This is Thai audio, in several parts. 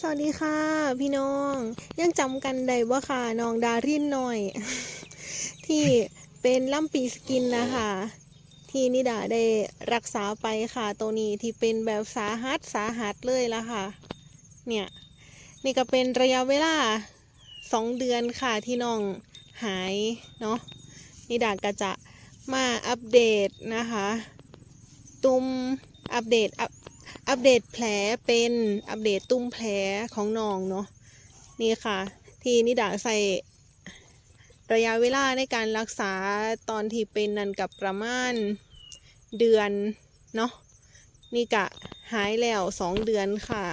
สวัสดีค่ะ พี่น้อง ยังจำกันได้บ่ค่ะน้องดารินหน่อย ที่เป็นล่ำปีสกินนะคะที่นิดาได้รักษาไปค่ะ ตัวนี้ที่เป็นแบบสาหัสสาหัสเลยละค่ะ เนี่ยนี่ก็เป็นระยะเวลาสองเดือนค่ะที่น้องหายเนาะนิดาก็จะมาอัปเดตนะคะ ตุมอัปเดต อัปเดตแผลเป็นอัปเดตตุ้มแผลของน้องเนาะนี่ค่ะ ที่นิดาใส่ระยะเวลาในการรักษาตอนที่เป็นนันกับประมาณเดือนเนาะนี่กะหายแล้วสองเดือนค่ะ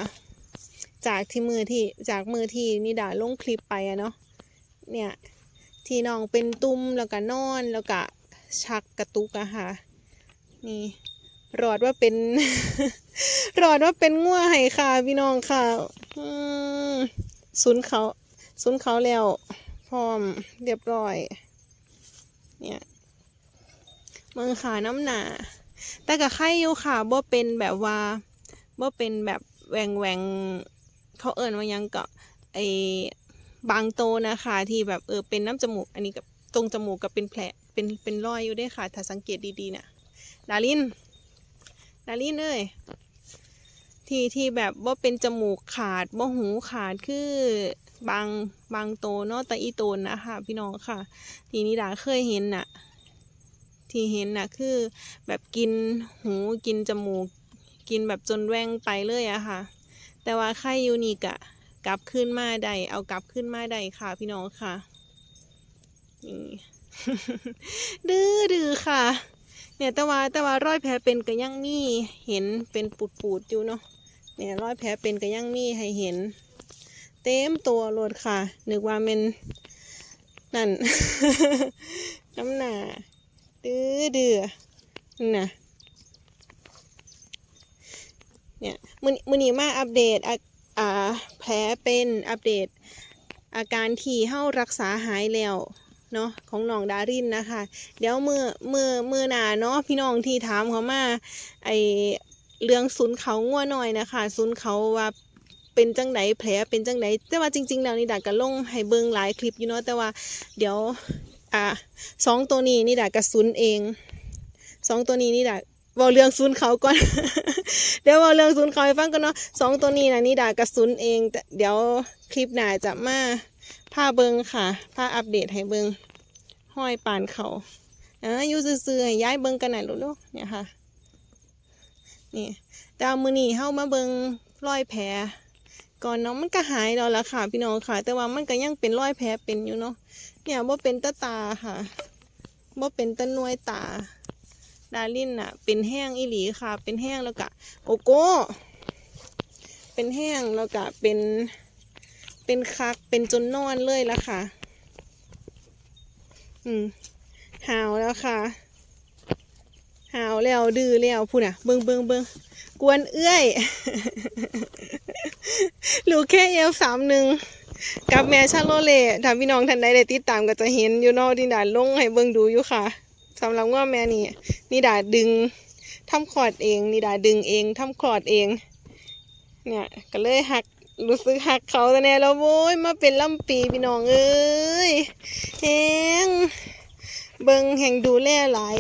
จากที่มือที่จากมือที่นิดาลงคลิปไปอะเนาะเนี่ยที่น้องเป็นตุ้มแล้วก็นอนแล้วก็ชักกระตุกอะค่ะ นี่ รอดว่าเป็น รอดว่าเป็นง่วไห้ค่ะ พี่น้องค่ะอืมศูนย์เขาศูนย์เขาแล้ว พร้อมเรียบร้อย เนี่ยเมืองขาน้ำหนา แต่กับไข่อยู่ค่ะบ่เป็นแบบว่าบ่เป็นแบบแหวงแหวงเขาเอิญว่ายังก็ไอบางโตนะคะที่แบบเออเป็นน้ำจมูก อันนี้กับตรงจมูกกับเป็นแผลเป็นเป็นรอยอยู่ด้วยค่ะ ถ้าสังเกตดีๆนะดาริน ดารินเอ้ยที่ที่แบบว่าเป็นจมูกขาดว่าหูขาดคือบางบางโตเนาะแต่อีโตนนะคะพี่น้องค่ะ ทีนี้ดาเคยเห็นน่ะ ที่เห็นน่ะคือแบบกินหูกินจมูก กินแบบจนแว่งไปเลยอะค่ะ แต่ว่าไข้ยูนิกอะกลับขึ้นมาได้เอากลับขึ้นมาได้ค่ะ พี่น้องค่ะนี่ดื้อดื้อค่ะ เนี่ยแต่ว่าแต่ว่ารอยแผลเป็นก็ยังมีเห็นเป็นปูดปูดๆอยู่เนาะเนี่ยรอยแผลเป็นก็ยังมีให้เห็น เต็มตัวรถค่ะนึกว่าเป็นนั่น น้ำหนาดื้อดื้อน่ะเนี่ยมือมือนี้มาอัปเดตอ่าแผลเป็นอัปเดตอาการที่เฮารักษาหายแล้ว เนาะของน้องดารินนะคะ เดี๋ยวมือมือมือหนาเนาะพี่น้องที่ถามเขามาไอเรื่องศูนย์เขาง่วหน่อยนะคะศูนย์เขาว่าเป็นจังไดแผลเป็นจังไดแต่ว่าจริงๆแล้วนี่ดากระลงให้เบิ้งหลายคลิปอยู่เนาะแต่ว่าเดี๋ยวอ่าสองตัวนี้นี่ดากระสุนเองสองตัวนี้นี่ดา ว่าเรื่องศูนเขาก่อน เดี๋ยวเว่าเรื่องศูนเขาให้ฟังกันเนาะสองตัวนี้นะนี่ดากระสุนเองแต่เดี๋ยวคลิปหน้าจะมาพาเบิงค่ะพาอัปเดตให้เบิงห้อยปานเขาอ่าอยู่ซื่อๆย้ายเบิงกันหน่อยลูกๆเนี่ยค่ะ นี่แต่เอามือนี่เข้ามาเบิงรอยแผลก่อนเนาะมันก็หายแล้วละค่ะ พี่น้องค่ะ แต่ว่ามันก็ยังเป็นรอยแผลเป็นอยู่เนาะเนี่ยว่าเป็นตาตาค่ะว่าเป็นตาหน่วยตา ดารินน่ะ เป็นแห้งอีหลีค่ะ เป็นแห้งแล้วก็โกโก้ เป็นแห้งแล้วก็เป็น เป็นคัก เป็นจนนอนเลยละค่ะ อืมหาวแล้วค่ะ หาวแล้วดื้อแล้วพูดอะ เบิงเบิงเบิงกวนเอื้อยลูกแค่เอฟสามหนึ่งกับแม่ชาโลเล่ถ้าพี่น้องท่านใดได้ติดตามก็จะเห็นอยู่นอกดินดาลงให้เบิงดูอยู่ค่ะ สำหรับว่าแม่นี่นิดาดึงทำคลอดเองนิดาดึงเองทำคลอดเอง เนี่ยก็เลยหักรู้สึกหักเขาแต่แน่แล้วโว้ยมาเป็นลำปีพี่น้องเอ้ยแหงเบิงแห่งดูแลหลาย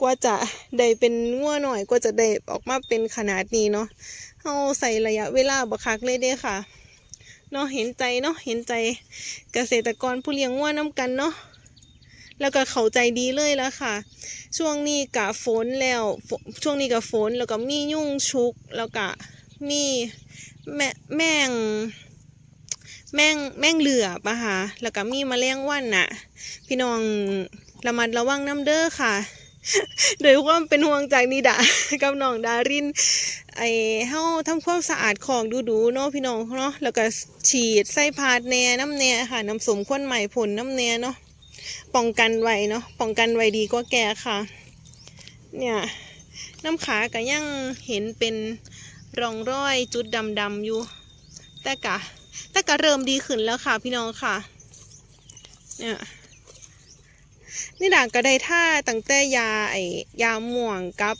กว่าจะได้เป็นงัวหน่อยกว่าจะได้ออกมาเป็นขนาดนี้เนาะเฮาใส่ระยะเวลาบักคักเลยเด้ค่ะเนาะเห็นใจเนาะเห็นใจเกษตรกรผู้เลี้ยงงัวน้ำกันเนาะ แล้วก็เข้าใจดีเลยละค่ะ ช่วงนี้กะฝนแล้วช่วงนี้กะฝนแล้วก็มียุ่งชุก แล้วก็มีแม่แม่งแม่งแม่งเหลือบอะค่ะแล้วก็มีมแมลงวันน่ะ พี่น้องระมัดระวังน้ำเด้อค่ะ โดยความเป็นห่วงจากนิดากับน้องดาริน ไอ้เฮาทำความสะอาดของดูๆเนาะพี่น้องเนาะแล้วก็ฉีดใส่พาดแน่น้ำแน่ค่ะน้ำสมข้นใหม่ผลน้ำแน่เนาะ ป้องกันไว้เนาะป้องกันไว้ดีกว่าแก่ค่ะ เนี่ยน้ำขาก็ยังเห็นเป็นร่องรอยจุดดำๆอยู่ แต่กะแต่ก็เริ่มดีขึ้นแล้วค่ะพี่น้องค่ะ เนี่ยนี่ด่างก็ได้ท่าตั้งแต่ยาไอยาม่วงกับ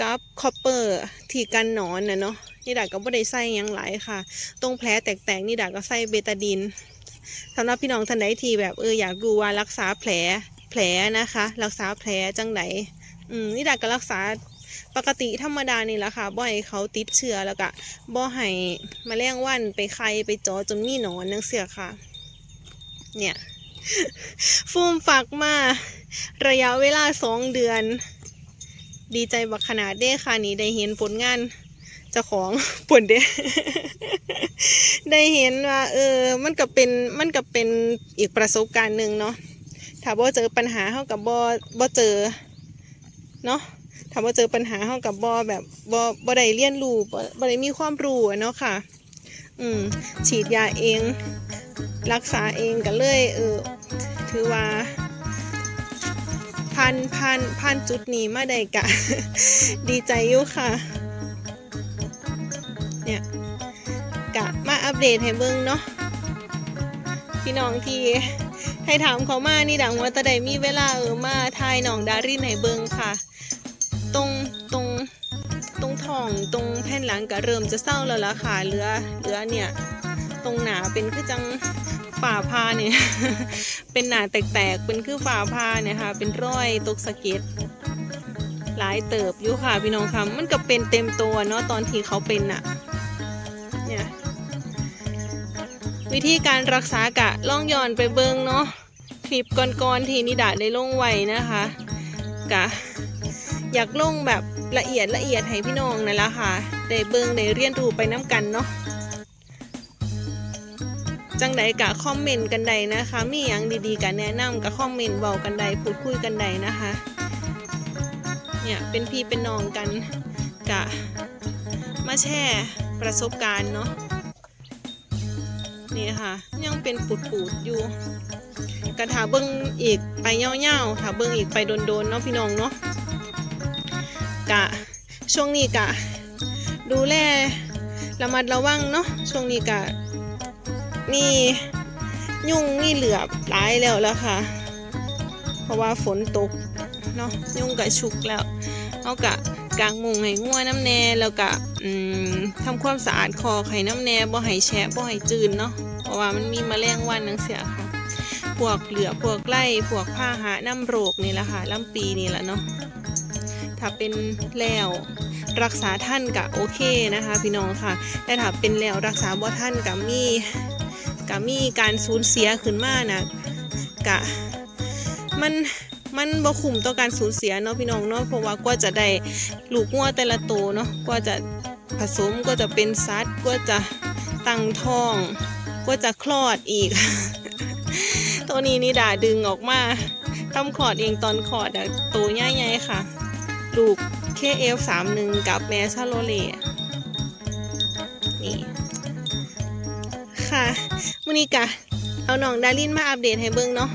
กับคอปเปอร์ที่กันหนอนน่ะเนาะนี่ด่างก็บ่ได้ใส่ยังหลายค่ะ ตรงแผลแตกๆนี่ด่างก็ใส่เบตาดิน สำหรับพี่น้องท่านใดที่แบบเอออยากดูว่ารักษาแผลแผลนะคะ รักษาแผลจังไหนอืมนี่ดาก็รักษาปกติธรรมดานี่แหละค่ะบ่ให้เขาติดเชื้อแล้วก็บ่ให้แมลงวันไปไข่ไปจอจนมีหนอนนังเสียค่ะ เนี่ยฟูมฝักมาระยะเวลาสองเดือน ดีใจบักขนาดเด้ค่ะนี่ได้เห็นผลงาน เจ้าของผลเด้ ได้เห็นว่า เออ มันก็เป็นมันก็เป็นอีกประสบการณ์หนึ่งเนาะถ้าบ่เจอปัญหาเท่ากับบ่บ่เจอเนาะถ้าบ่เจอปัญหาเท่ากับบ่แบบบ่บ่ได้เรียนรู้บ่บ่ได้มีความรู้เนาะค่ะ อืม ฉีดยาเอง รักษาเองกันเลย เออ ถือว่าพันพันพันจุดนี้มาได้กะ ดีใจอยู่ค่ะ เนี่ยกะมาอัปเดตให้เบิ่งเนาะพี่น้องที่ให้ถามเขามานี่ดังว่าตะใดมีเวลาเออมาทายหนองดารินให้เบิ่งค่ะ ตรงตรงตรงท้องตรงแผ่นหลังก็เริ่มจะเศร้าแล้วล่ะค่ะเหลือเหลือเนี่ย ตรงหนาเป็นคือจังฝ่าพาเนี่ย เป็นหนาแตกๆ เป็นคือฝ่าพาเนี่ยค่ะ เป็นรอยตกสะเก็ดหลายเติบอยู่ค่ะพี่น้องค่ะ มันก็เป็นเต็มตัวเนาะตอนที่เขาเป็นน่ะ วิธีการรักษากะล่องย้อนไปเบิงเนาะคลิปก่อนๆที่นิดาได้ลงไว้นะคะ กะ อยากลงแบบละเอียดละเอียดให้พี่น้องนั่นแหละค่ะได้เบิงได้เรียนรู้ไปน้ำกันเนาะจังใดกะคอมเมนต์กันใดนะคะ มีอย่างดีๆกะแนะนำกะคอมเมนต์เบากันใดพูดคุยกันใดนะคะ เนี่ยเป็นพี่เป็นน้องกันกะมาแชร์ประสบการณ์เนาะ นี่ค่ะ ยังเป็นปูดๆอยู่กระถาเบิ้งอีกไปเง่าๆถาเบิ้งอีกไปโดนๆเนาะพี่น้องเนาะกะช่วงนี้กะ ดูแลระมัดระวังเนาะช่วงนี้กะมียุ่งมีเหลือบหลายแล้วแล้วค่ะ เพราะว่าฝนตกเนาะยุ่งกับชุกแล้วเอากะ กางมุงให้งัวน้ำแน่แล้วกะอืมทำความสะอาดคอไข่น้ำแน่บ่ให้แฉะบ่ให้จืนเนาะเพราะว่ามันมีมแมลงวันนังเสียค่ะ พวกเหลือพวกไล่พวกผ้าหะน้ำโรคนี่แหละค่ะลำปีนี่แหละเนาะถ้าเป็นแล้วรักษาท่านกะโอเคนะคะ พี่น้องค่ะ แต่ถ้าเป็นแล้วรักษาบ่ท่านกะมีกะมีการสูญเสียขึ้นมานะกะมัน มันบ่คุ้มต่อการสูญเสียเนาะพี่น้องเนาะเพราะว่ากว่าจะได้ลูกงัวแต่ละตัวเนาะกว่าจะผสมก็จะเป็นซัดกว่าจะตั้งท้องกว่าจะคลอดอีก ตัวนี้นี่ด่าดึงออกมาทำคลอดเองตอนคลอดอะตัวใหญ่ๆค่ะ ลูก KF31 กับแมชาโลเล่นี่ค่ะมูนิกะเอาน้องดารินมาอัปเดตให้เบิ่งเนาะ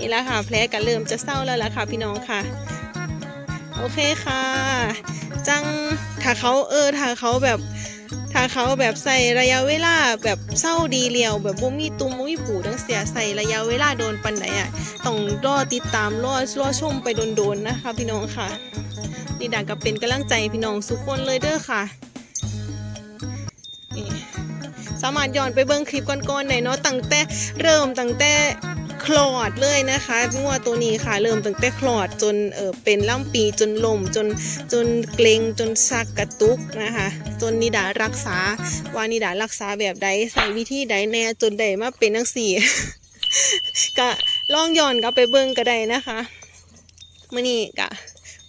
นี่แหละค่ะแผลก็เริ่มจะเศร้าแล้วล่ะค่ะพี่น้องค่ะ โอเคค่ะ จังถ้าเขาเออถ้าเขาแบบถ้าเขาแบบใส่ระยะเวลาแบบเศร้าดีเลียว แบบบ่มีตุ่มบ่มีปูดังเสียใส่ระยะเวลาโดนปันไหนอะต้องรอติดตามรอรอชมไปโดนๆนะคะ พี่น้องค่ะนี่ดาก็เป็นกำลังใจพี่น้องทุกคนเลยเด้อค่ะนี่สามารถย้อนไปเบิ่งคลิปก่อนๆได้เนาะตั้งแต่เริ่มตั้งแต่ คลอดเลยนะคะงัวตัวนี้ค่ะ เริ่มตั้งแต่คลอดจนเออเป็นล่ำปีจนลมจนจนเกรงจนซักกระตุกนะคะจนนิดารักษาว่านิดารักษาแบบใดใส่วิธีใดแน่จนได้มาเป็นนังสี่ก็ลองย้อนกลับไปเบิ่งก็ได้นะคะมื่อนี้กะ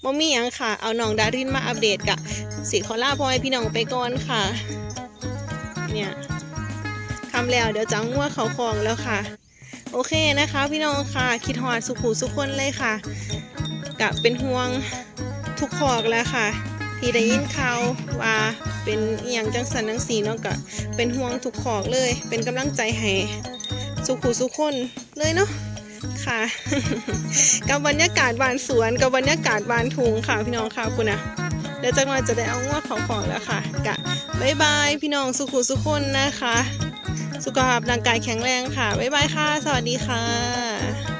บ่มีหยังค่ะ เอาน้องดารินมาอัปเดตกะสิขอลาพ่อให้พี่น้องไปก่อนค่ะ เนี่ยทำแล้วเดี๋ยวจะเอางัวเขาคลองแล้วค่ะ โอเคนะคะ พี่น้องค่ะ คิดหอดสุขูสุขคนเลยค่ะกะเป็นห่วงทุกขอกแล้วค่ะ ที่ได้ยินข่าวว่าเป็นอย่างจังสันจังสีเนาะกะเป็นห่วงทุกขอกเลย เป็นกำลังใจให้สุขูสุขคนเลยเนาะค่ะ กับบรรยากาศบานสวนกับบรรยากาศบานทุงค่ะ พี่น้องค่ะคุณนะเดี๋ยวจังหวะจะได้เอางวดของของแล้วค่ะกะบายบายพี่น้องสุขุสุขคนนะคะ สุขภาพร่างกายแข็งแรงค่ะ บ๊ายบายค่ะ สวัสดีค่ะ